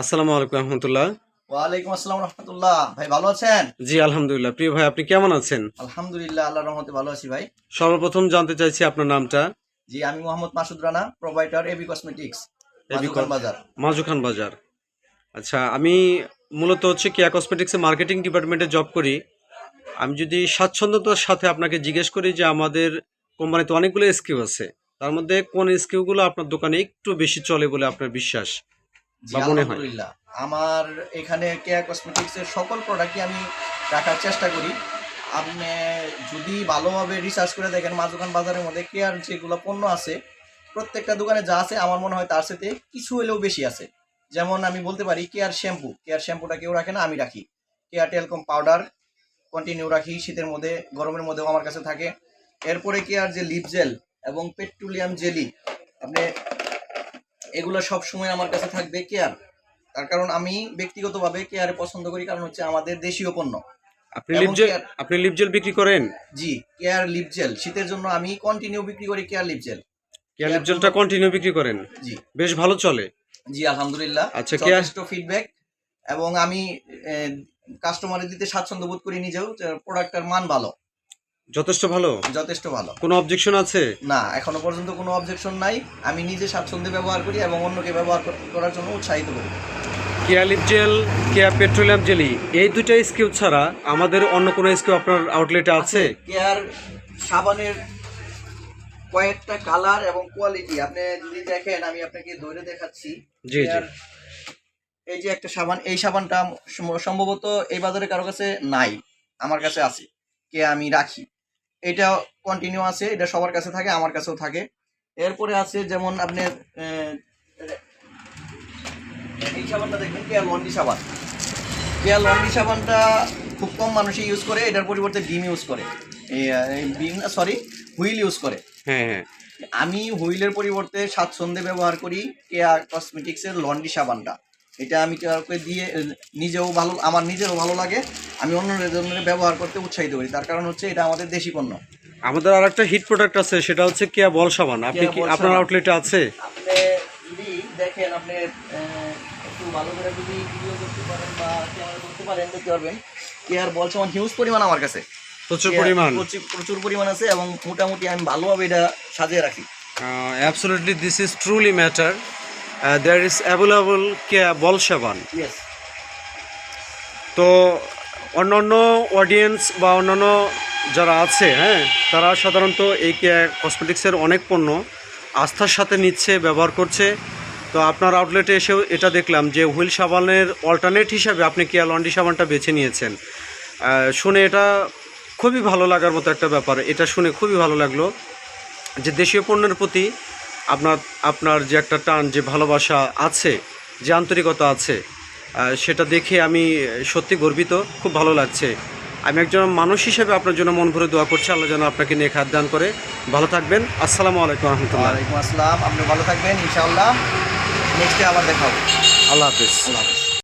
আসসালামু আলাইকুম রহমতুল্লাহ। ওয়ালাইকুম আসসালাম রহমতুল্লাহ। ভাই ভালো আছেন? জি আলহামদুলিল্লাহ। প্রিয় ভাই আপনি কেমন আছেন? আলহামদুলিল্লাহ আল্লাহ রহমতে ভালো আছি ভাই। সর্বপ্রথম জানতে চাইছি আপনার নামটা। জি আমি Mohammad Masud Rana provider AB cosmetics Bazar. Maju Bazar. আচ্ছা আমি মূলত হচ্ছে কেয়া কসমেটিক্সে মার্কেটিং ডিপার্টমেন্টে জব করি। আমি যদি স্বাচ্ছন্দ্যতার সাথে আপনাকে জিজ্ঞেস করি যে আমাদের কোম্পানিতে অনেকগুলো স্কিউ আছে তার মধ্যে কোন স্কিউগুলো আপনার দোকানে একটু বেশি চলে বলে আপনার বিশ্বাস? বা মনে হয়? আমার এখানে কেয়া কসমেটিক্স এর সকল প্রোডাক্টই আমি রাখার চেষ্টা করি। আপনি যদি ভালোভাবে রিসার্চ করে দেখেন মাজুকান বাজারের মধ্যে কেয়ার যেগুলো পণ্য আছে প্রত্যেকটা দোকানে যা আছে আমার মনে হয় তার সাথে কিছু হলেও বেশি আছে। যেমন আমি বলতে পারি কেয়ার শ্যাম্পু কেয়ার শ্যাম্পুটা কেউ রাখে না আমি রাখি। কেয়ার টেলকম পাউডার কন্টিনিউ রাখি শীতের মধ্যে গরমের মধ্যেও আমার কাছে থাকে। এরপরে কেয়ার যে লিপ জেল এবং পেট্রোলিয়াম জেলি আপনি এগুলো সব সময় আমার কাছে থাকবে কেয়ার তার কারণ আমি ব্যক্তিগতভাবে কেয়ারে পছন্দ করি কারণ হচ্ছে আমাদের দেশীয় পণ্য। আপনি লিপজেল আপনি লিপজেল বিক্রি করেন? জি কেয়ার লিপজেল শীতের জন্য আমি কন্টিনিউ বিক্রি করি কেয়ার লিপজেল কেয়ার লিপজেলটা কন্টিনিউ বিক্রি করেন? জি। বেশ ভালো চলে। জি আলহামদুলিল্লাহ। আচ্ছা, কেয়ার- যথেষ্ট ফিডব্যাক এবং আমি কাস্টমারের দিতে স্বাচ্ছন্দ্য বোধ করি নিজেও প্রোডাক্টের মান ভালো। যথেষ্ট ভালো? যথেষ্ট ভালো। কোনো অবজেকশন আছে? না এখনও পর্যন্ত কোনো অবজেকশন নাই। আমি নিজে স্বাচ্ছন্দ্যে ব্যবহার করি এবং অন্যকে ব্যবহার করার জন্য উৎসাহিত করি। Keya lip gel Keya petroleum jelly এই দুইটা স্কিউ ছাড়া আমাদের অন্য কোনো স্কিউ আপনার আউটলেটে আছে? কেয়ার সাবানের কয়েকটা কালার এবং কোয়ালিটি আপনি যদি দেখেন আমি আপনাকে ধরে দেখাচ্ছি। জি জি। এই যে একটা সাবান এই সাবানটা সম্ভবত এই বাজারে কারও কাছে নাই আমার কাছে আছে। কে আমি রাখি। এটা কন্টিনিউ আছে এটা সবার কাছে থাকে আমার কাছেও থাকে। এরপরে আছে যেমন আপনি এই সাবানটা দেখবেন কেয়ার লন্ডি সাবান? কেয়ার লন্ডি সাবানটা খুব কম মানুষই ইউজ করে এটার পরিবর্তে ডিম ইউজ করে। এই ডিম সরি হুইল ইউজ করে। হ্যাঁ হ্যাঁ। আমি হুইলের পরিবর্তে স্বাচ্ছন্দ্যে ব্যবহার করি কেয়া কসমেটিক্সের লন্ডি সাবানটা। এটা আমি কাউকে দিয়ে নিজেও ভালো আমার নিজেরও ভালো লাগে আমি অন্যদের জন্য ব্যবহার করতে উৎসাহিত করি। তার কারণ হচ্ছে এটা আমাদের দেশি পণ্য। আমাদের আর একটা হিট প্রোডাক্ট আছে সেটা হচ্ছে কেয়া বল সাবান আপনি কি আপনার। আউটলেটে আছে? আপনি যদি দেখেন আপনি একটু ভালো করে যদি ভিডিও করতে পারেন বা ক্যামেরা করতে পারেন দেখতে পারবেন কেয়ার বল সাবান হিউজ পরিমাণ আমার কাছে। প্রচুর পরিমাণ। প্রচুর পরিমাণ আছে এবং মোটামুটি আমি ভালোভাবে এটা সাজিয়ে রাখি। This is truly matter there is available Keya ball সাবান ইয়েস তো অন্যান্য অডিয়েন্স বা অন্যান্য যারা আছে হ্যাঁ তারা সাধারণত এই কেয়া কসমেটিক্সের অনেক পণ্য আস্থার সাথে নিচ্ছে ব্যবহার করছে। তো আপনার আউটলেটে এসেও এটা দেখলাম যে হুইল সাবানের অল্টারনেট হিসাবে আপনি কেয়া লন্ডি সাবানটা বেছে নিয়েছেন। শুনে এটা খুবই ভালো লাগার মতো একটা ব্যাপার। এটা শুনে খুবই ভালো লাগল যে দেশীয় পণ্যের প্রতি আপনার আপনার যে একটা টান যে ভালোবাসা আছে যে আন্তরিকতা আছে সেটা দেখে আমি সত্যি গর্বিত খুব ভালো লাগছে। আমি একজন মানুষ হিসেবে আপনার জন্য মন ভরে দোয়া করছি আল্লাহ যেন আপনাকে নিয়ে খাদ্যান করে। ভালো থাকবেন আসসালামু আলাইকুম রহমতুল্লাহ। আলাইকুম আসসালাম আপনি ভালো থাকবেন ইনশাআল্লাহ। নেক্সটে আবার দেখা হবে। আল্লাহ হাফিজ। আল্লাহ হাফেজ।